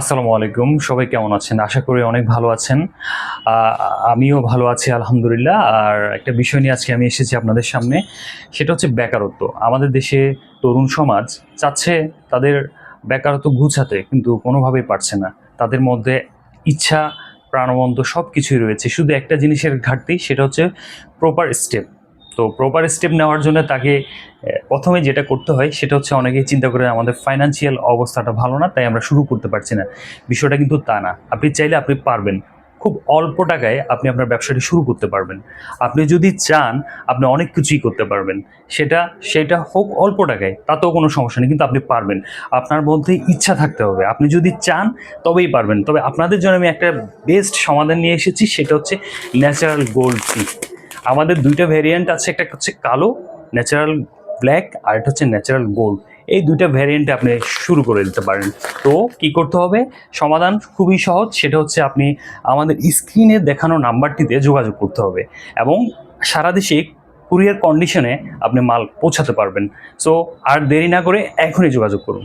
আসসালামু আলাইকুম, সবাই কেমন আছেন? আশা করি অনেক ভালো আছেন। আমিও ভালো আছি, আলহামদুলিল্লাহ। আর একটা বিষয় নিয়ে আজকে আমি এসেছি আপনাদের সামনে, সেটা হচ্ছে বেকারত্ব। আমাদের দেশে তরুণ সমাজ চাচ্ছে তাদের বেকারত্ব ঘুচাতে কিন্তু কোনোভাবেই পারছে না। তাদের মধ্যে ইচ্ছা, প্রাণবন্ত সব কিছুই রয়েছে। শুধু একটা জিনিসের ঘাটতি, সেটা হচ্ছে প্রপার স্টেপ তো প্রপার স্টেপ নেওয়ার জন্য তাকে প্রথমে যেটা করতে হয় সেটা হচ্ছে অনেকেই চিন্তা করে আমাদের ফাইন্যান্সিয়াল অবস্থাটা ভালো না, তাই আমরা শুরু করতে পারছি না। বিষয়টা কিন্তু তা না। আপনি চাইলে আপনি পারবেন। খুব অল্প টাকায় আপনি আপনার ব্যবসাটি শুরু করতে পারবেন। আপনি যদি চান, আপনি অনেক কিছুই করতে পারবেন। সেটা সেটা হোক অল্প টাকায়, তাতেও কোনো সমস্যা নেই, কিন্তু আপনি পারবেন। আপনার মধ্যে ইচ্ছা থাকতে হবে। আপনি যদি চান, তবেই পারবেন। তবে আপনাদের জন্য আমি একটা বেস্ট সমাধান নিয়ে এসেছি, সেটা হচ্ছে ন্যাচারাল গোল্ড টি আমাদের দুইটা ভ্যারিয়েন্ট আছে, একটা হচ্ছে কালো ন্যাচারাল ব্ল্যাক আর একটা হচ্ছে ন্যাচারাল গোল্ড এই দুইটা ভ্যারিয়েন্টে আপনি শুরু করে দিতে পারেন। তো কি করতে হবে? সমাধান খুবই সহজ, সেটা হচ্ছে আপনি আমাদের স্ক্রিনে দেখানো নাম্বারটিতে যোগাযোগ করতে হবে এবং সারা দেশে কুরিয়ার কন্ডিশনে আপনি মাল পৌঁছাতে পারবেন। সো আর দেরি না করে এখনই যোগাযোগ করুন।